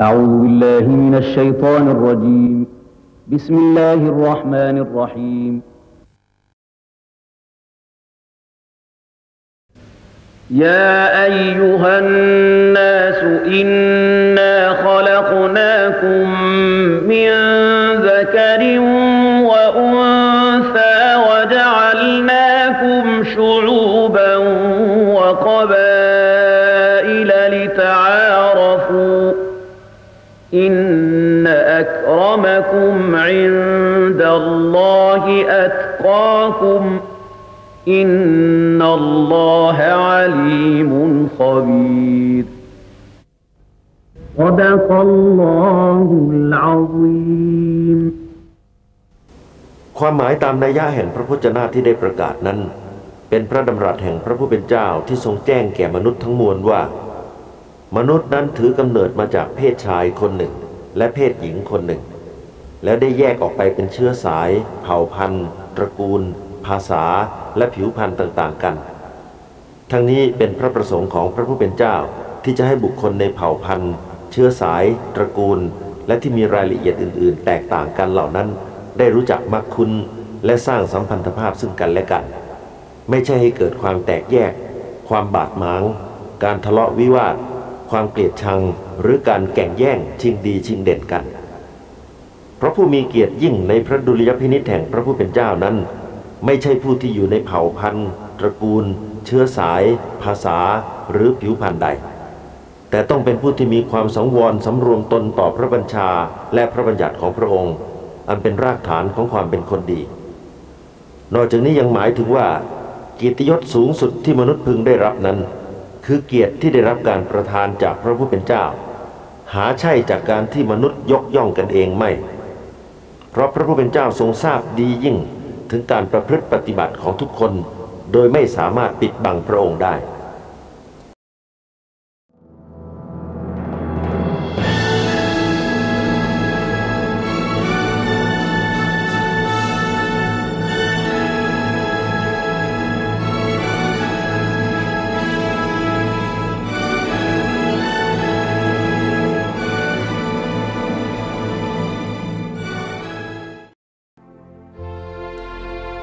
أعوذ بالله من الشيطان الرجيم. بسم الله الرحمن الرحيم. يا أيها الناس إنا خلقناكم من ذكر وأنثى وجعلناكم شعوبا وقبائل لتعارفوا إن أكرمكم عند الله أتقاكم إن الله عليم خبير صدق الله العظيم ความหมายตามนัยยะแห่งพระพจนาที่ได้ประกาศนั้น เป็นพระดำรัสแห่งพระผู้เป็นเจ้าที่ทรงแจ้งแก่มนุษย์ทั้งมวลว่า มนุษย์นั้นถือกำเนิดมาจากเพศชายคนหนึ่ง และเพศหญิงคนหนึ่ง แล้วได้แยกออกไปเป็นเชื้อสาย เผ่าพันธุ์ ตระกูล ภาษา และผิวพรรณต่างๆกัน ทั้งนี้เป็นพระประสงค์ของพระผู้เป็นเจ้าที่จะให้บุคคลในเผ่าพันธุ์ เชื้อสาย ตระกูล และที่มีรายละเอียดอื่น ๆ แตกต่างกันเหล่านั้น ได้รู้จักมักคุ้นและสร้างสัมพันธภาพซึ่งกันและกัน ไม่ใช่ให้เกิดความแตกแยก ความบาดหมาง การทะเลาะวิวาท ความเกลียดชังหรือการแก่งแย่งชิงดีชิงเด่นกัน เพราะผู้มีเกียรติยิ่งในพระดุลยพินิจแห่งพระผู้เป็นเจ้านั้น ไม่ใช่ผู้ที่อยู่ในเผ่าพันธุ์ ตระกูล เชื้อสาย ภาษาหรือผิวพรรณใด แต่ต้องเป็นผู้ที่มีความสังวรสำรวมตนต่อพระบัญชาและพระบัญญัติของพระองค์ อันเป็นรากฐานของความเป็นคนดี นอกจากนี้ยังหมายถึงว่ากียรติยศสูงสุดที่มนุษย์พึงได้รับนั้น คือเกียรติที่ได้รับการประทานจากพระผู้เป็นเจ้า หาใช่จากการที่มนุษย์ยกย่องกันเองไม่ เพราะพระผู้เป็นเจ้าทรงทราบดียิ่งถึงการประพฤติปฏิบัติของทุกคน โดยไม่สามารถปิดบังพระองค์ได้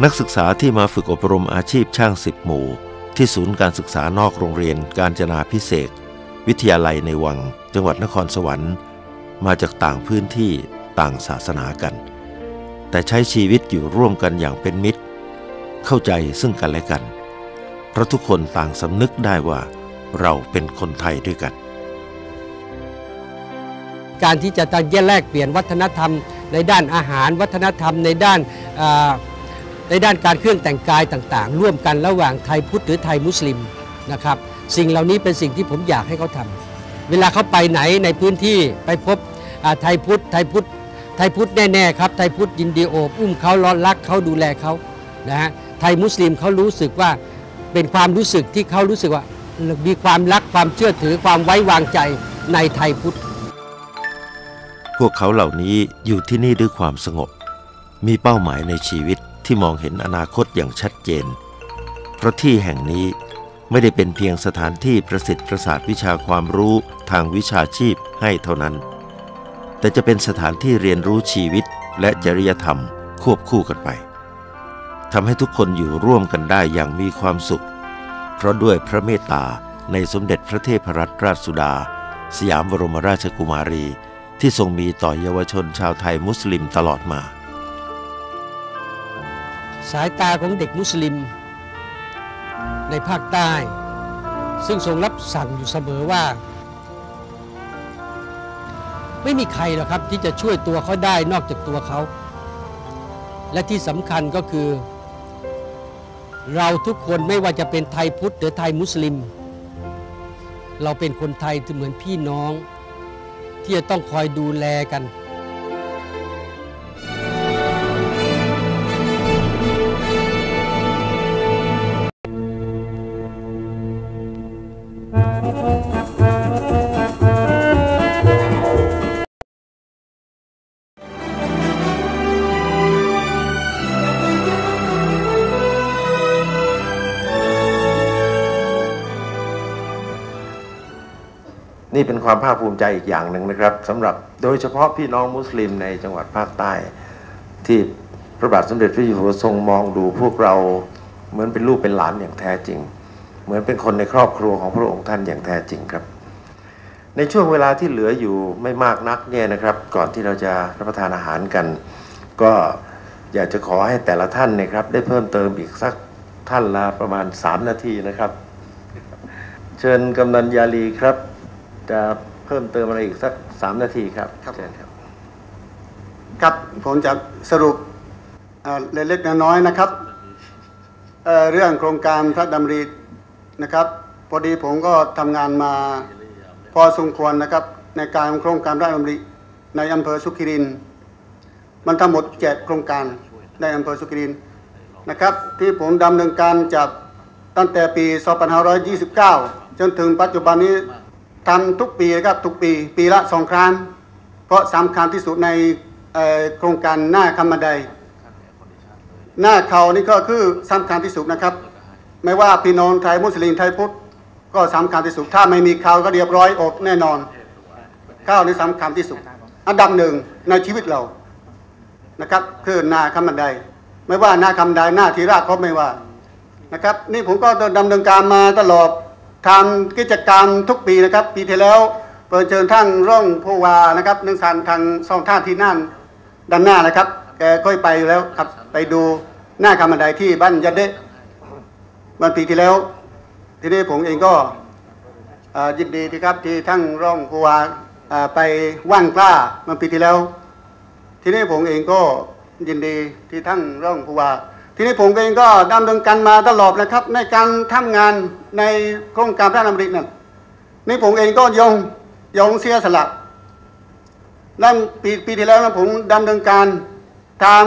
นักศึกษาที่มาฝึกอบรมอาชีพช่างสิบหมู่ ที่ศูนย์การศึกษานอกโรงเรียนการจนาพิเศษ วิทยาลัยในวัง จังหวัดนครสวรรค์ มาจากต่างพื้นที่ต่างศาสนากัน แต่ใช้ชีวิตอยู่ร่วมกันอย่างเป็นมิตร เข้าใจซึ่งกันและกัน เพราะทุกคนต่างสำนึกได้ว่าเราเป็นคนไทยด้วยกัน การที่จะแยกแลกเปลี่ยนวัฒนธรรม ในด้านอาหารวัฒนธรรมในด้านอ ในด้านการเครื่องแต่งกายต่างๆ ร่วมกันระหว่างไทยพุทธหรือไทยมุสลิมนะครับ สิ่งเหล่านี้เป็นสิ่งที่ผมอยากให้เขาทำเวลาเขาไปไหนในพื้นที่ไปพบอาไทยพุทธไทยพุทธไทยพุทธแน่ๆครับไทยพุทธยินดีโอบอุ้มเขารอนรักเขาดูแลเขานะฮะไทยมุสลิมเขารู้สึกว่าเป็นความรู้สึกที่เขารู้สึกว่ามีความรักความเชื่อถือความไว้วางใจในไทยพุทธ พวกเขาเหล่านี้อยู่ที่นี่ด้วยความสงบ มีเป้าหมายในชีวิต ที่มองเห็นอนาคตอย่างชัดเจน เพราะที่แห่งนี้ไม่ได้เป็นเพียงสถานที่ประสิทธิ์ประสาทวิชาความรู้ทางวิชาชีพให้เท่านั้น แต่จะเป็นสถานที่เรียนรู้ชีวิตและจริยธรรมควบคู่กันไปทำให้ทุกคนอยู่ร่วมกันได้อย่างมีความสุข เพราะด้วยพระเมตตาในสมเด็จพระเทพรัตนราชสุดา สยามบรมราชกุมารี ที่ทรงมีต่อเยาวชนชาวไทยมุสลิมตลอดมา สายตาของเด็กมุสลิม ในภาคใต้ ซึ่งทรงรับสั่งอยู่เสมอว่า ไม่มีใครหรอกครับที่จะช่วยตัวเขาได้นอกจากตัวเขา และที่สำคัญก็คือ เราทุกคนไม่ว่าจะเป็นไทยพุทธหรือไทยมุสลิม เราเป็นคนไทยเหมือนพี่น้อง ที่จะต้องคอยดูแลกัน นี่เป็นความภาคภูมิใจอีกอย่างหนึ่งนะครับสำหรับโดยเฉพาะพี่น้องมุสลิมในจังหวัดภาคใต้ ที่พระบาทสมเด็จพระอยู่หัวทรงมองดูพวกเราเหมือนเป็นลูกเป็นหลานอย่างแท้จริง เหมือนเป็นคนในครอบครัวของพระองค์ท่านอย่างแท้จริงครับ ในช่วงเวลาที่เหลืออยู่ไม่มากนักเนี่ยนะครับ ก่อนที่เราจะรับประทานอาหารกัน ก็อยากจะขอให้แต่ละท่านนะครับ ได้เพิ่มเติมอีกสักท่านละประมาณ 3 นาทีนะครับ เชิญกำนันยาลีครับ จะเพิ่มเติมอะไรอีกสัก3นาทีครับครับเชิญครับ ครับผมจะสรุปเอ่อเล็กๆน้อยๆนะครับเอ่อเรื่องโครงการพระดำรินะครับ พอดีผมก็ทำงานมาพอสมควรนะครับ ในการโครงการพระดำริในอำเภอสุขิรินทร์มันทั้งหมดเจ็ดโครงการในอำเภอสุขิรินทร์นะครับ ที่ผมดำเนินการจากตั้งแต่ปี 2529 จนถึงปัจจุบันนี้ ทำทุกปีนะครับทุกปี ปีละสองครั้ง เพราะสำคัญที่สุดในโครงการหน้าคำบันได หน้าเขานี่ก็คือสำคัญที่สุดนะครับ ไม่ว่าพี่น้องไทยมุสลิมไทยพุทธก็สำคัญที่สุดถ้าไม่มีเขาก็เรียบร้อยอดแน่นอนข้าวนี่สำคัญที่สุด อันดับหนึ่งในชีวิตเรานะครับ คือหน้าคำบันได ไม่ว่าหน้าคำบันไดหน้าทีราชก็ไม่ว่านะครับ นี่ผมก็ดำเนินการมาตลอด ทำกิจกรรมทุกปีนะครับ ปีที่แล้วเปิดเชิญทั้งร่องผู้วานะครับนึ่งสันทางสองท่าที่นั่นด้านหน้านะครับแกค่อยไปอยู่แล้วครับไปดูหน้าคำบันไดที่บ้านยัดเดะวันปีที่แล้ว ทีนี้ผมเองก็ยินดีที่ครับที่ทั้งร่องผู้ว่าไปว่างกล้ามันปีที่แล้ว ทีนี้ผมเองก็ยินดีที่ทั้งร่องผู้ว่า ทีนี้ผมเองก็ดำเนินการมาตลอดนะครับ ในการทำงานในโครงการพระราชดำรินั่นนี่ผมเองก็ยงยงเสียสละนั่นปีปีที่แล้วนะผมดำเนินการทาง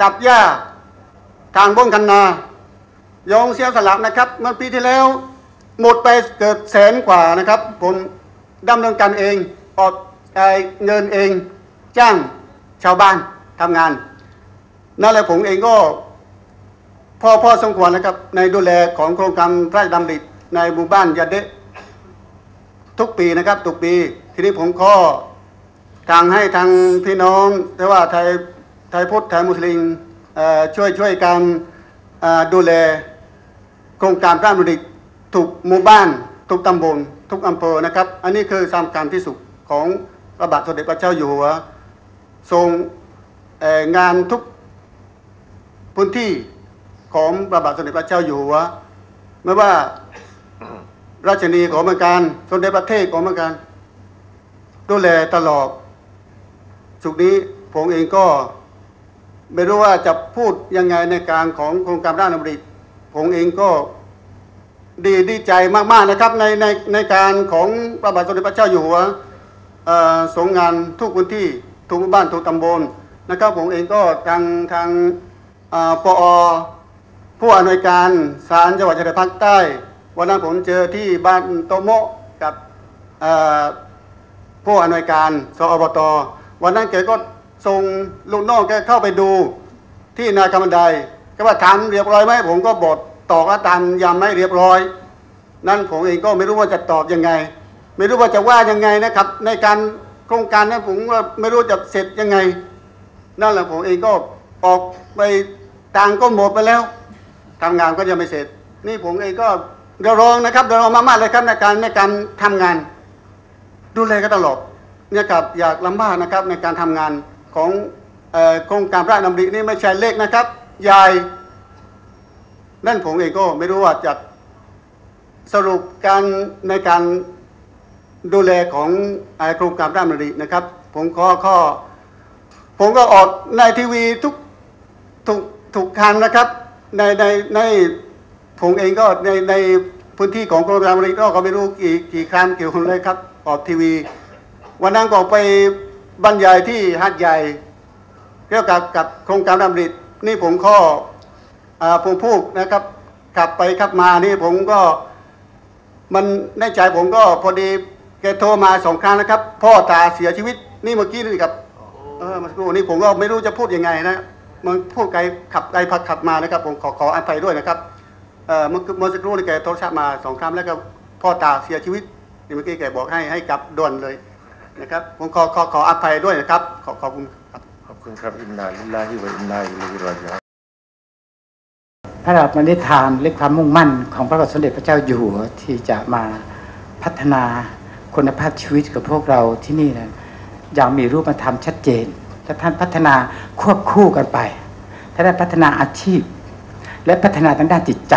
ตับหญ้าทางบ้งคันนายงเสียสละนะครับ เมื่อปีที่แล้ว หมดไปเกือบแสนกว่านะครับ ผมดำเนินการเองออกเงินเอง จ้างชาวบ้านทำงาน นั่นแหละผมเองก็พ่อพ่อสมควรนะครับ ในดูแลของโครงการพระราชดำริในหมู่บ้านยาเดะทุกปีนะครับ ทุกปี ทีนี้ผมก็ทางให้ทางพี่น้องแต่ว่าไทยไทยพุทธไทยมุสลิมช่วยช่วยกันดูแลโครงการพระมุดิทุกหมู่บ้าน ทุกตำบลทุกอำเภอนะครับ อันนี้คือสำคัญที่สุดของพระบาทสมเด็จพระเจ้าอยู่หัวทรงงานทุก พื้นที่ของพระบาทสมเด็จพระเจ้าอยู่หัวไม่ว่าราชนีของเมืองการสมเด็จพระเทพของเมืองการดูแลตลอดสุกนี้ผมเองก็ไม่รู้ว่าจะพูดยังไงในการของโครงการด้านอมริผมเองก็ดีดีใจมากๆนะครับในในในการของพระบาทสมเด็จพระเจ้าอยู่หัวเอ่อทรงงานทุกพื้นที่ทุกบ้านทุกตำบลนะครับผมเองก็ทางทาง ปอผู้อำนวยการศาลจังหวัดชายแดนภาคใต้ วันนั้นผมเจอที่บ้านโตโมะกับอ่อผู้อำนวยการสอบต วันนั้นแกก็ส่งลูกน้องแกเข้าไปดูที่นาคำบันไดก็ว่าทำเรียบร้อยไหมผมก็บอกตอบว่าตามยามไม่เรียบร้อย นั่นผมเองก็ไม่รู้ว่าจะตอบยังไง ไม่รู้ว่าจะว่ายังไงนะครับ ในการโครงการนั้นผมว่าไม่รู้จะเสร็จยังไง นั่นแหละผมเองก็ออกไป ต่างก็หมดไปแล้วทำงานก็ยังไม่เสร็จ นี่ผมเองก็เดี๋ยวรองนะครับเดี๋ยวรองมากๆเลยครับในการในการทำงาน ดูแลกันตลอดเนี่ยครับอยากลำบากนะครับในการทำงานของโครงการพระราชดำรินี่ไม่ใช่เล็กนะครับใหญ่นั่นผมเองก็ไม่รู้ว่าจะสรุปการในการดูแลของโครงการพระราชดำรินะครับ ผมขอข้อผมก็ออกในทีวีทุกทุก ทุกครั้งนะครับ ในในในผมเองก็ในในพื้นที่ของโครงการบริก็ไม่รู้กี่กี่ครั้งกี่คนเลยครับออกทีวี วันนั้นก็ไปบรรยายที่หาดใหญ่เกี่ยวกับกับโครงการดำรินี่ผมข้ออ่าผมพูดนะครับขับไปขับมานี่ผมก็มันในใจผมก็พอดีแกโทรมาสองครั้งนะครับ พ่อตาเสียชีวิตนี่เมื่อกี้นี่ครับเออมื่อสักครู่นี่ผมก็ไม่รู้จะพูดยังไงนะ มันพูดไกลขับไกลพักขับมานะครับ ผมขอขออภัยด้วยนะครับเออเมื่อเมื่อสักครู่นี่แกโทรศัพท์มาสองครั้งแล้วก็พ่อตาเสียชีวิตที่เมื่อกี้แกบอกให้ให้กลับด่วนเลยนะครับ ผมขอขอขออภัยด้วยนะครับ ขอขอบคุณครับ ขอบคุณครับอินนาลิลลาฮิวะอินนาอิลัยฮิรอญิอูนพระราชปณิธานและความมุ่งมั่นของพระบาทสมเด็จพระเจ้าอยู่หัวที่จะมาพัฒนาคุณภาพชีวิตกับพวกเราที่นี่นะอย่างมีรูปธรรมชัดเจน ถ้าท่านพัฒนาควบคู่กันไปท่านได้พัฒนาอาชีพ และพัฒนาทางด้านจิตใจ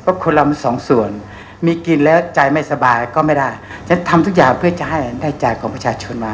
เพราะคนเรามันสองส่วน มีกินแล้วใจไม่สบายก็ไม่ได้ฉันทำทุกอย่างเพื่อจะให้ได้ใจของประชาชนมา